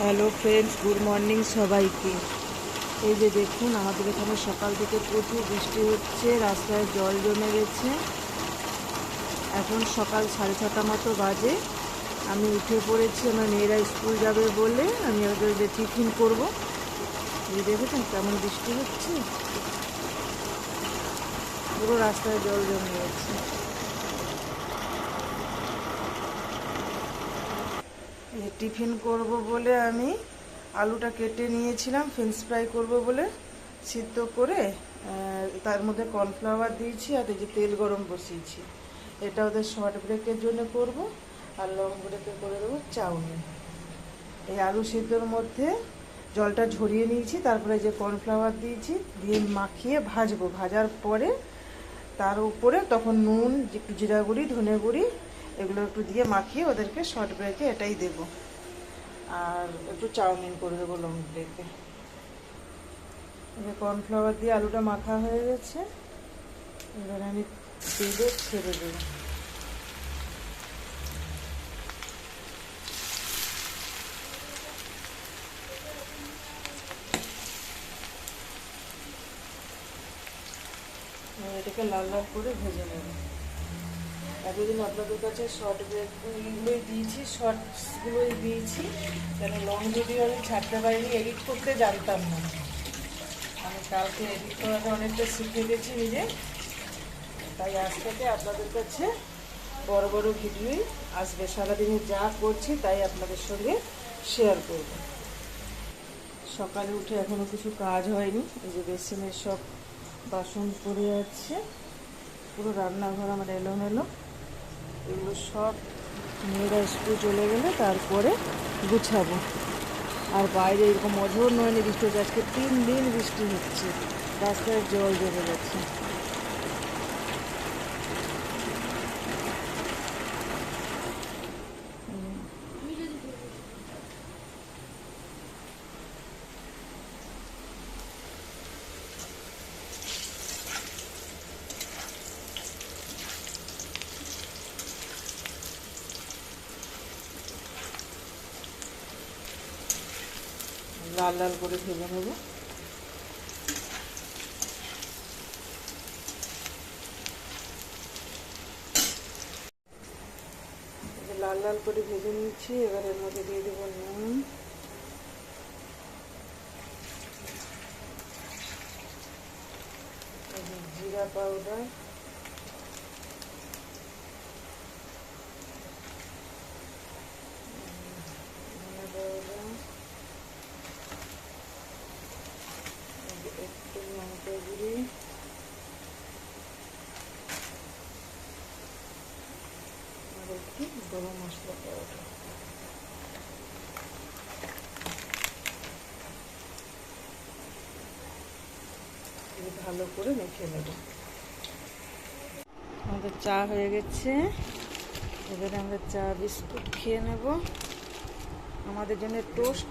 Hello friends good morning সবাইকে। এই যে দেখুন, আমাদের এখানে সকাল থেকে প্রচুর বৃষ্টি হচ্ছে, রাস্তায় জল জমে গেছে। এখন সকাল সাড়ে ছটা মতো বাজে। আমি উঠে পড়েছি, আমার মেয়েরা স্কুল যাবে বলে আমি ওদের টিফিন করব। এই দেখেছেন কেমন বৃষ্টি হচ্ছে। পুরো রাস্তায় জল জমে গেছে। টিফিন করব বলে আমি আলুটা কেটে নিয়েছিলাম ফ্রেঞ্চ ফ্রাই করব বলে সিদ্ধ করে তার মধ্যে কর্নফ্লাওয়ার দিয়েছি আর এই যে তেল গরম বসিয়েছি। এটা ওদের শর্ট ব্রেকের জন্য করব আর লং ব্রেকে করে দেবো চাউমিন। এই আলু সিদ্ধর মধ্যে জলটা ঝরিয়ে নিয়েছি, তারপরে যে কর্নফ্লাওয়ার দিয়েছি, দিয়ে মাখিয়ে ভাজবো। ভাজার পরে তার উপরে তখন নুন, একটু জিরা গুঁড়ি, ধনে গুঁড়ি, এগুলো একটু দিয়ে মাখিয়ে ওদেরকে শর্ট ব্রেকে এটাই দেব। আর একটু চাউমিন করে দেবো লং ব্রেকে কর্নফ্লাওয়ার দিয়ে আলুটা মাখা হয়ে গেছে। এবার আমি তেলে ছেড়ে দেবো। এটাকে লাল লাল করে ভেজে নেব। এতদিন আপনাদের কাছে শর্ট ব্রেকগুলোই দিয়েছি শর্টসগুলোই দিয়েছি কেন লং ভিডিও আমি ছাড়তে পারিনি এডিট করতে জানতাম না। আমি কালকে এডিট করাটা অনেকটা শিখে গেছি নিজে। তাই আজ থেকে আপনাদের কাছে বড় বড় ভিডিওই আসবে। সারাদিনে যা করছি তাই আপনাদের সঙ্গে শেয়ার করব। সকালে উঠে এখনও কিছু কাজ হয়নি, এই যে বেসিনের সব বাসন পড়ে আছে। পুরো রান্নাঘর আমার এলোমেলো। এগুলো সব মেয়েরা স্কুল চলে গেলে তারপরে গুছাবো। আর বাইরে এরকম অঝোর নয়নি বৃষ্টি হচ্ছে, আজকে তিন দিন বৃষ্টি হচ্ছে, রাস্তায় জল জমে গেছে। লাল লাল করে ভেজে নেব। লাল লাল করে ভেজে নিচ্ছি, এবার এর মধ্যে দিয়ে দেবো নুন। জিরা পাউডার ধনে পাউডার একটু গরম মশলা পাউডার ভালো করে মেখে নেব আমাদের চা হয়ে গেছে। এবারে আমরা চা, বিস্কুট খেয়ে নেব। আমাদের জন্য টোস্ট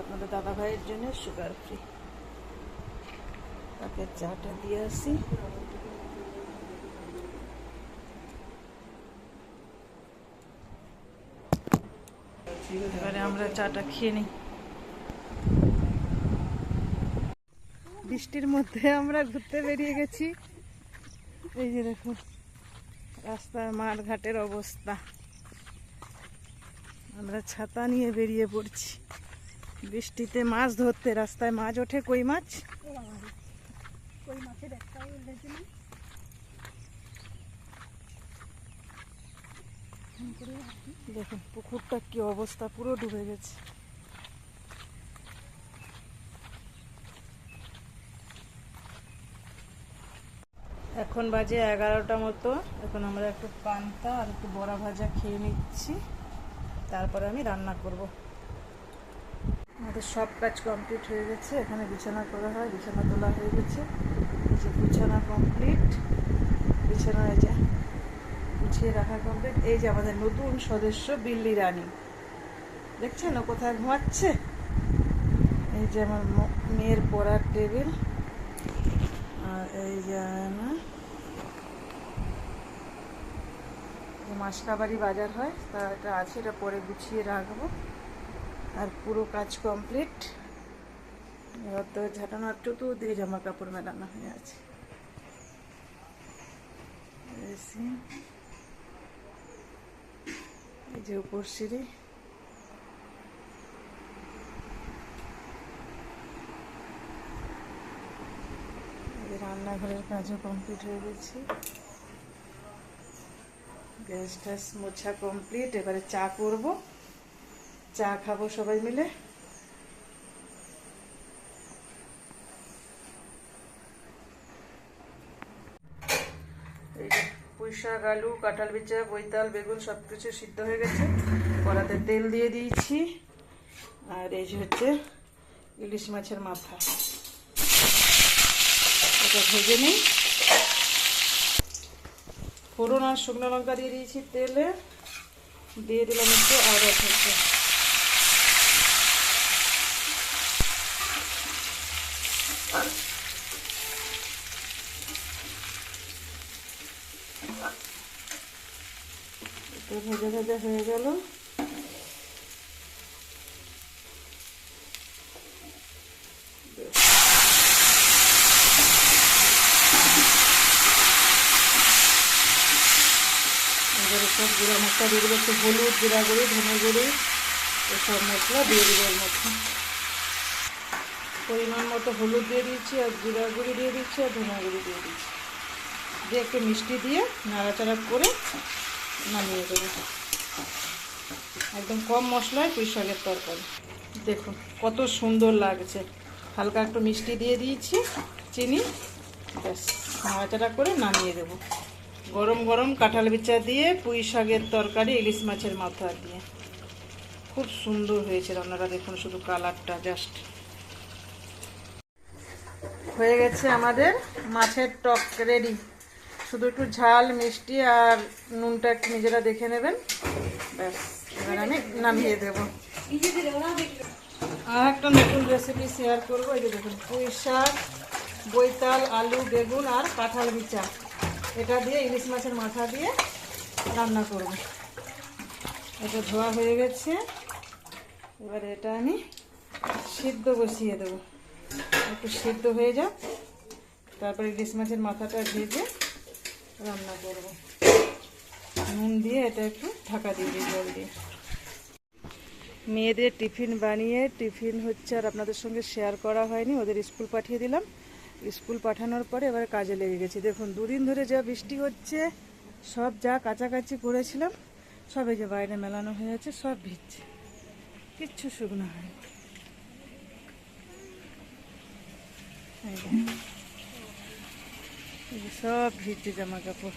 আপনাদের দাদা ভাইয়ের জন্য সুগার ফ্রি তাকে চাটা দিয়ে আসি। এবারে আমরা চাটা খেয়ে নিই। বৃষ্টির মধ্যে আমরা ঘুরতে বেরিয়ে গেছি। এই যে দেখুন, রাস্তার মাঠ ঘাটের অবস্থা। আমরা ছাতা নিয়ে বেরিয়ে পড়ছি। বৃষ্টিতে মাছ ধরতে, রাস্তায় মাছ ওঠে কই মাছ? কই মাছের একটাও দেখুন পুকুরটা কি অবস্থা, পুরো ডুবে গেছে। এখন বাজে এগারোটা মতো। এখন আমরা একটু পান্তা আর একটু বড়া ভাজা খেয়ে নিচ্ছি। তারপরে আমি রান্না করব। আমাদের সব কাজ কমপ্লিট হয়ে গেছে। এখানে বিছানা করা হয়, বিছানা তোলা হয়ে গেছে। যে বিছানা কমপ্লিট বিছানা যে গুছিয়ে রাখা কমপ্লিট এই যে আমাদের নতুন সদস্য বিল্লি রানী। দেখছেন ও কোথায় ঘুমাচ্ছে? এই যে আমার মেয়ের পড়ার টেবিল। আর এই যে আয়না মাসকাবাড়ি বাজার হয়, তা এটা আছে, এটা পরে গুছিয়ে রাখব। আর পুরো কাজ কমপ্লিট এবার তো ঝাঁটানো একটু তো দিয়ে জামা কাপড় মেলানো হয়ে আছে। এই যে উপর সিঁড়ি। রান্নাঘরের কাজও কমপ্লিট হয়ে গেছে। গ্যাস ট্যাস মোছা কমপ্লিট এবারে চা করব। চা খাব সবাই মিলে এই যে পুঁই শাক, আলু, কাঁঠাল বিচা বৈতাল, বেগুন সব কিছু সিদ্ধ হয়ে গেছে। কড়াতে তেল দিয়ে দিয়েছি। আর এই যে হচ্ছে ইলিশ মাছের মাথা। এটা ভেজে নিই। ফোড়ন আর শুকনো লঙ্কা দিয়ে দিয়েছি তেলে। দিয়ে দিলাম একটু আদা থেকে একটু ভেজে ভেজে হয়ে গেল। মশলা দিয়ে দেবো, একটু হলুদ জিরা গুঁড়ি, ধনে গুঁড়ি এসব মশলা দিয়ে দেবো এর মধ্যে। পরিমাণ মতো হলুদ দিয়ে দিচ্ছি, আর জিরা গুঁড়ি দিয়ে দিচ্ছি, আর ধনে গুঁড়ি দিয়ে দিচ্ছি। দিয়ে একটু মিষ্টি দিয়ে নাড়াচাড়া করে নামিয়ে দেবো। একদম কম মশলায় পুঁই শাকের তরকারি। দেখুন, কত সুন্দর লাগছে। হালকা একটু মিষ্টি দিয়ে দিয়েছি, চিনি, ব্যাস, নাড়াচাড়া করে নামিয়ে দেবো। গরম গরম কাঁঠাল বিচা দিয়ে পুঁই শাকের তরকারি, ইলিশ মাছের মাথা দিয়ে। খুব সুন্দর হয়েছে রান্নাটা, দেখুন শুধু কালারটা জাস্ট। হয়ে গেছে আমাদের মাছের টক রেডি। শুধু একটু ঝাল, মিষ্টি আর নুনটা একটু নিজেরা দেখে নেবেন। ব্যাস, এবার আমি নামিয়ে দেবো। আর একটা নতুন রেসিপি শেয়ার করব। এই যে দেখুন, পুঁই শাক, বৈতাল, আলু, বেগুন আর কাঁঠাল বিচা। এটা দিয়ে ইলিশ মাছের মাথা দিয়ে রান্না করব। এটা ধোয়া হয়ে গেছে। এবার এটা আমি সিদ্ধ বসিয়ে দেবো। একটু সিদ্ধ হয়ে যাক। তারপরে ইলিশ মাছের মাথাটা ভেজে রান্না করব। নুন দিয়ে এটা একটু ঢাকা দিয়ে দিই, জল দিয়ে। মেয়েদের টিফিন বানিয়ে, টিফিন হচ্ছে আর আপনাদের সঙ্গে শেয়ার করা হয়নি, ওদের স্কুল পাঠিয়ে দিলাম। স্কুল পাঠানোর পরে এবার কাজে লেগে গেছি। দেখুন, দুদিন ধরে যা বৃষ্টি হচ্ছে, সব যা কাছাকাছি করেছিলাম, সব যে বাইরে মেলানো হয়ে আছে, সব ভিজছে। কিচ্ছু শুকনো হয়নি। এই যে। এই যে। সব ভিজছে জামা কাপড়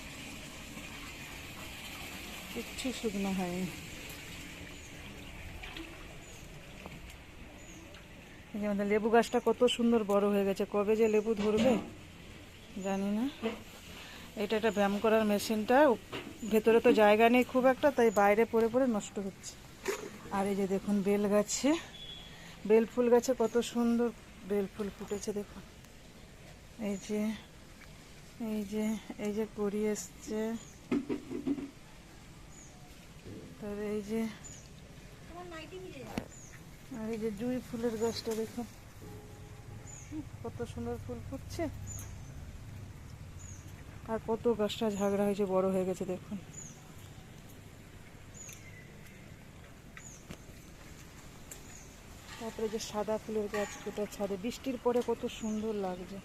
কিচ্ছু শুকনো হয়নি। আমাদের লেবু গাছটা কত সুন্দর বড় হয়ে গেছে। কবে যে লেবু ধরবে, জানি না। এটা একটা ব্যায়াম করার মেশিনটা ভেতরে তো জায়গা নেই খুব একটা, তাই বাইরে পড়ে পড়ে নষ্ট হচ্ছে। আর এই যে দেখুন, বেল গাছে। বেল ফুল গাছে কত সুন্দর বেল ফুল ফুটেছে, দেখুন। এই যে এই যে এই যে করি এসছে। তারপরে এই যে, আর এই যে জুঁই ফুলের গাছটা দেখুন। কত সুন্দর ফুল ফুটছে। আর কত গাছটা ঝাগড়া হয়েছে, বড় হয়ে গেছে, দেখুন। তারপরে যে সাদা ফুলের গাছ ওটা ছাদে। বৃষ্টির পরে কত সুন্দর লাগছে।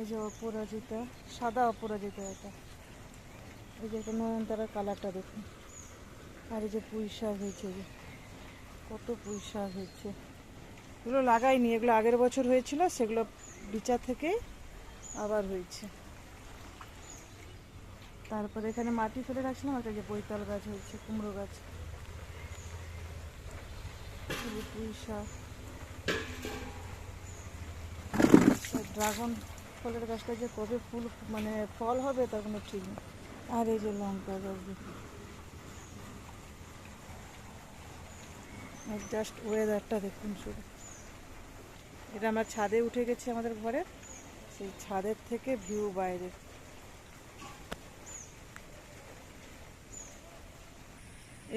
এই যে অপরাজিতা, সাদা অপরাজিতা এটা। এই যে নয়নতারা কালারটা দেখুন। আর এই যে পুঁই শাক হয়েছে কত পুঁই শাক হয়েছে। এগুলো লাগাইনি, এগুলো আগের বছর হয়েছিল, সেগুলো বিচা থেকে আবার হয়েছে। তারপরে এখানে মাটি ফেলে রাখছিলাম একটা যে বৈতাল গাছ হয়েছে, কুমড়ো গাছ। পুঁই শাক ড্রাগন ফলের গাছটা যে কবে ফুল মানে ফল হবে তার কোনো ঠিক নেই। আর এই যে লঙ্কা গাছ জাস্ট ওয়েদারটা দেখুন শুধু। এটা আমরা ছাদে উঠে গেছি আমাদের ঘরে। সেই ছাদের থেকে ভিউ বাইরের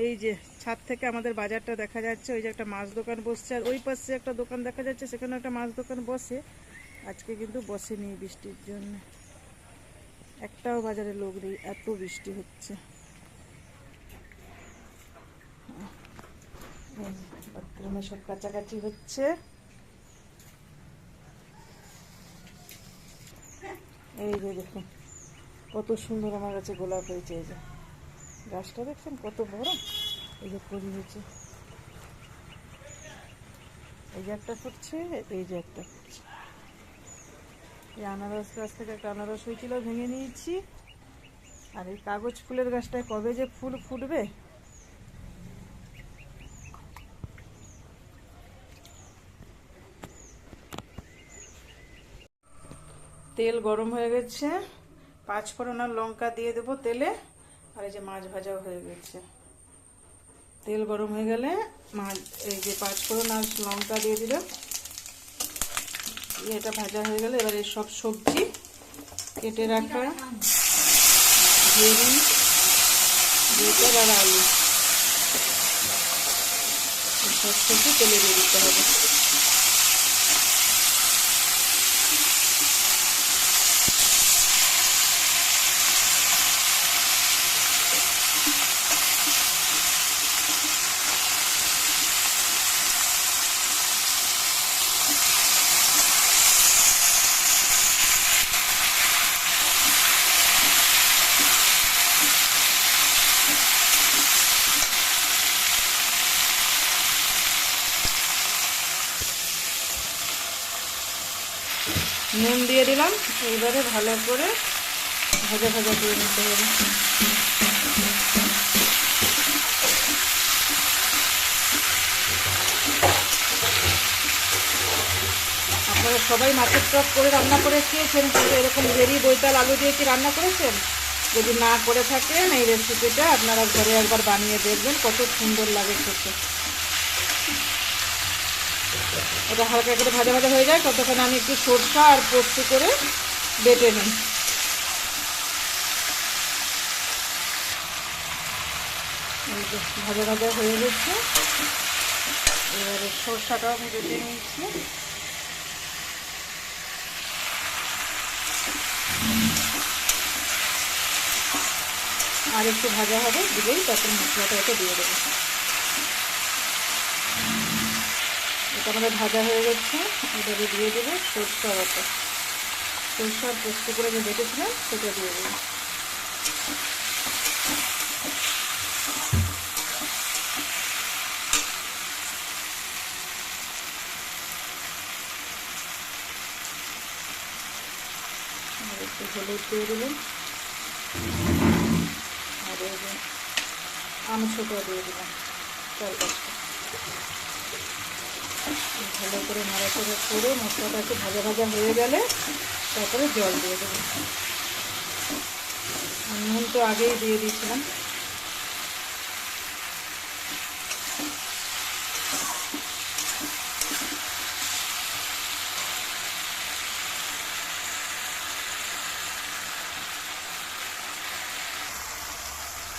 এই যে ছাদ থেকে আমাদের বাজারটা দেখা যাচ্ছে, ওই যে একটা মাছ দোকান বসছে, আর ওই পাশে একটা দোকান দেখা যাচ্ছে সেখানে একটা মাছ দোকান বসে। আজকে কিন্তু বসেনি বৃষ্টির জন্য। একটাও বাজারে লোক নেই, এত বৃষ্টি হচ্ছে। বাথরুমে সব কাছাকাছি হচ্ছে। এই যে দেখুন, কত সুন্দর আমার কাছে গোলাপ হয়েছে এই যে। গাছটা দেখছেন কত বড়? এই যে করি হয়েছে। এই যে একটা ফুটছে, এই যে একটা ফুটছে। এই আনারস গাছ থেকে একটা আনারস হয়েছিল, ভেঙে নিয়েছি। আর এই কাগজ ফুলের গাছটায় কবে যে ফুল ফুটবে? তেল গরম হয়ে গেছে। পাঁচ ফোড়ন আর লঙ্কা দিয়ে দেবো তেলে। আর এই যে মাছ ভাজাও হয়ে গেছে। তেল গরম হয়ে গেলে মাছ, এই যে পাঁচ ফোড়ন আর লঙ্কা দিয়ে দিলে এটা ভাজা হয়ে গেলে এবার সব সবজি কেটে রাখা বেটার আর আলু। সব সবজি তেলে দিয়ে দিতে হবে। নুন দিয়ে দিলাম, এইবারে ভালো করে ভাজা ভাজা করে নিতে হবে। আপনারা সবাই মাছের টক করে রান্না করে খেয়েছেন, কিন্তু এরকম ভেরি বৈতাল আলু দিয়ে কি রান্না করেছেন? যদি না করে থাকেন, এই রেসিপিটা আপনারা ঘরে একবার বানিয়ে দেখবেন, কত সুন্দর লাগে খেতে। ওটা হালকা করে ভাজা ভাজা হয়ে যায়, ততক্ষণে আমি একটু সরষা আর পোস্ত করে বেটে নিই। ভাজা ভাজা হয়ে গেছে। এবারে সরষাটাও আমি বেটে নিয়েছি। আর একটু ভাজা হবে দিলেই তখন মশলাটা এতে দিয়ে দেবো। এটা আমাদের ভাজা হয়ে গেছে। এটাকে দিয়ে দেবো সরষা বাটা সরষা আর পোস্ত করে যে বেটেছিলাম, সেটা দিয়ে দেবো। একটু হলুদ দিয়ে দেবেন আর যে আমসটা দিয়ে দিলাম। চার পাঁচটা। ভালো করে নাড়াচাড়া করে মশলাটা একটু ভাজা ভাজা হয়ে গেলে তারপরে জল দিয়ে দেবো। নুন তো আগেই দিয়ে দিয়েছিলাম।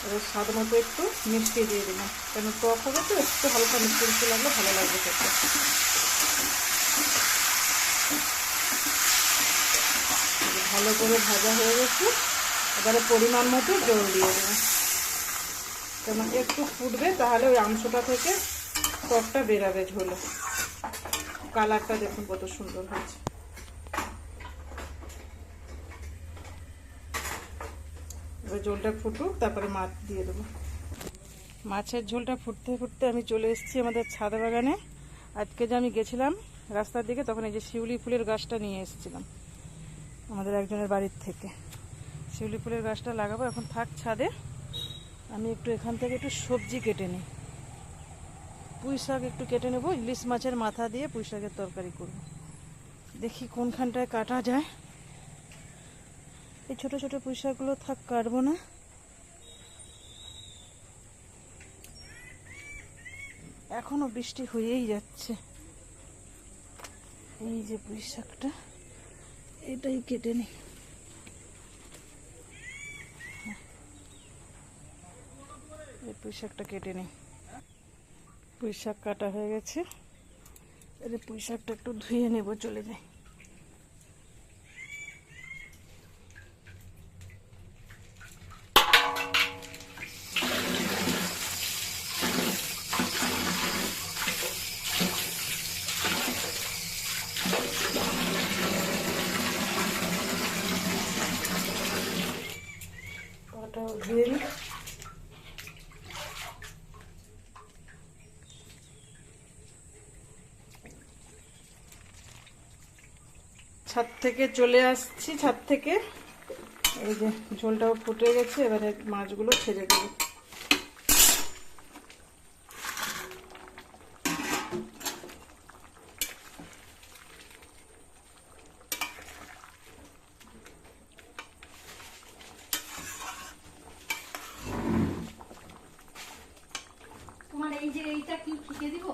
এবার স্বাদ মতো একটু মিষ্টি দিয়ে দিলাম। কেন টক হবে তো? একটু হালকা মিষ্টি মিষ্টি লাগলে ভালো লাগবে খেতে। ভালো করে ভাজা হয়ে গেছে। এবারে পরিমাণ মতো জল দিয়ে দেবো। কেন একটু ফুটবে, তাহলে ওই অংশটা থেকে টকটা বেরাবে ঝোলে। কালারটা দেখুন কত সুন্দর হয়েছে। এবার ঝোলটা ফুটুক, তারপরে মাছ দিয়ে দেবো। মাছের ঝোলটা ফুটতে ফুটতে আমি চলে এসেছি আমাদের ছাদ বাগানে। আজকে যে আমি গেছিলাম রাস্তার দিকে, তখন এই যে শিউলি ফুলের গাছটা নিয়ে এসেছিলাম। আমাদের একজনের বাড়ির থেকে। শিউলি ফুলের গাছটা লাগাবো, এখন থাক ছাদে। আমি একটু এখান থেকে একটু সবজি কেটে নিই। পুঁই শাক একটু কেটে নেব, ইলিশ মাছের মাথা দিয়ে পুঁই শাকের তরকারি করব। দেখি কোনখানটায় কাটা যায়। এই ছোট ছোট পুঁই শাকগুলো থাক, কাটবো না। এখনও বৃষ্টি হয়েই যাচ্ছে। এই যে পুঁই শাকটা। এটাই কেটে নিই এই পুঁই শাকটা কেটে নিই পুঁই শাক কাটা হয়ে গেছে। এর পুঁই শাকটা একটু ধুয়ে নেব, চলে যাই। ধুয়ে ছাদ থেকে চলে আসছি, ছাদ থেকে। এই যে ঝোলটাও ফুটে গেছে, এবারে মাছগুলো ছেড়ে দেবো। তোমার এইটা কি? ফিকে দিব?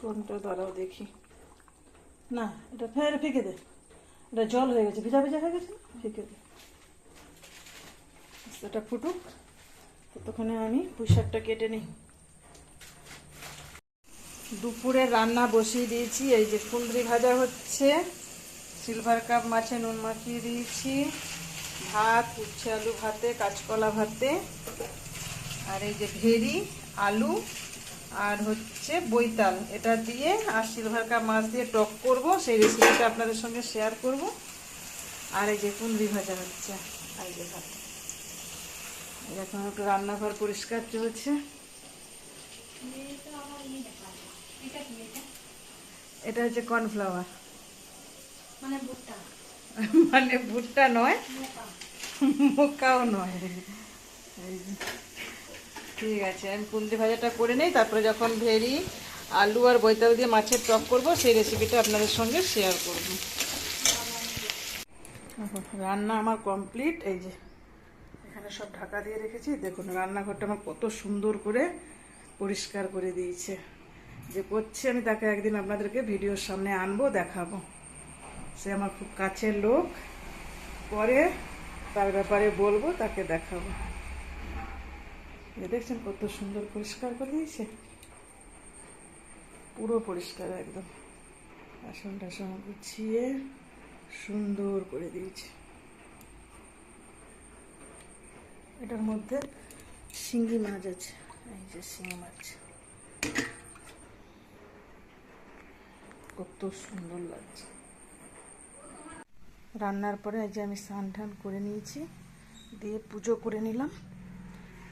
কোনটা দাঁড়াও দেখি। না, এটা ফের ফেঁকে দে। এটা জল হয়ে গেছে, ভিজা ভিজা হয়ে গেছে? ফেঁকে দে। এটা ফুটুক। ততক্ষণে আমি পুঁই শাকটা কেটে নিই। দুপুরে রান্না বসিয়ে দিয়েছি, এই যে কুঁদরি ভাজা হচ্ছে, সিলভার কাপ মাছে নুন মাখিয়ে দিয়েছি, ভাত, উচ্ছে আলু ভাতে, কাঁচকলা ভাতে, আর এই যে ভেরি আলু আর হচ্ছে বৈতাল। এটা দিয়ে আর সিলভার কাপ মাছ দিয়ে টক করব সেই রেসিপিটা আপনাদের সঙ্গে শেয়ার করব। আর এই যে কুন্দ্রি ভাজা হচ্ছে আর যে ভাত। এখন একটু রান্নাঘর পরিষ্কার চলছে। এটা হচ্ছে কর্নফ্লাওয়ার মানে ভুট্টা। মানে ভুট্টা নয় মোকাও নয়। এই যে। ঠিক আছে, আমি কুন্দি ভাজাটা করে নেই, তারপরে যখন ভেরি, আলু আর বৈতাল দিয়ে মাছের টক করব, সেই রেসিপিটা আপনাদের সঙ্গে শেয়ার করব। রান্না আমার কমপ্লিট এই যে এখানে সব ঢাকা দিয়ে রেখেছি, দেখুন রান্নাঘরটা আমার কত সুন্দর করে পরিষ্কার করে দিয়েছে। যে করছি আমি তাকে একদিন আপনাদেরকে ভিডিওর সামনে আনব, দেখাবো। সে আমার খুব কাছের লোক, পরে তার ব্যাপারে বলব, তাকে দেখাবো। দেখছেন কত সুন্দর পরিষ্কার করে দিয়েছে? পুরো পরিষ্কার একদম। বাসন টাসন গুছিয়ে সুন্দর করে দিয়েছে। এটার মধ্যে শিঙ্গি মাছ আছে। এই যে শিঙি মাছ। কত সুন্দর লাগছে। রান্নার পরে এই যে আমি স্নান টান করে নিয়েছি। দিয়ে পুজো করে নিলাম।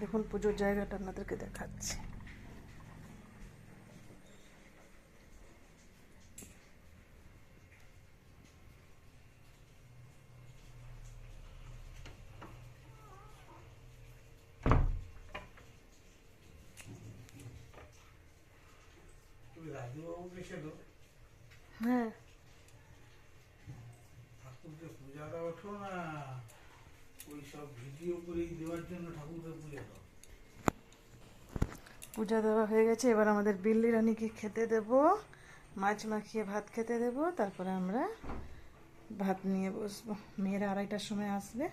এখন পুজোর জায়গাটা আপনাদেরকে দেখাচ্ছি। হ্যাঁ। ঠাকুরকে পূজা না। পূজা দেওয়া হয়ে গেছে, এবার আমাদের বিল্লি রানীকে খেতে দেব, মাছ মাখিয়ে ভাত খেতে দেব, তারপরে আমরা ভাত নিয়ে বসবো। মেয়েরা আড়াইটার সময় আসবে,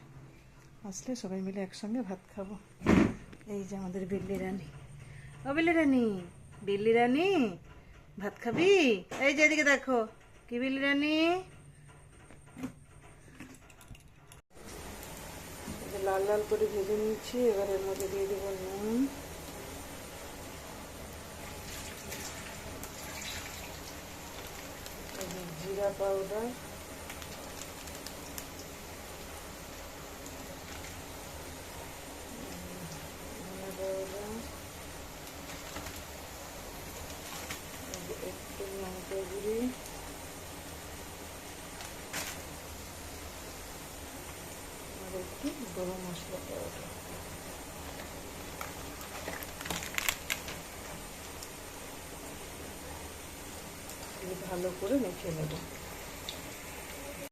আসলে সবাই মিলে একসঙ্গে ভাত খাব। এই যে আমাদের বিল্লি রানী। ও বিল্লি রানী বিল্লি রানী, ভাত খাবি? এই যে এদিকে দেখো, কি বিল্লি রানী? লাল লাল করে ভেজে নিয়েছি এবার এর মধ্যে দিয়ে দেবো নুন। জিরা পাউডার ধনে পাউডার এই যে একটু লঙ্কা গুঁড়ি আর একটু গরম মশলা পাউডার ভালো করে মেখে নেব।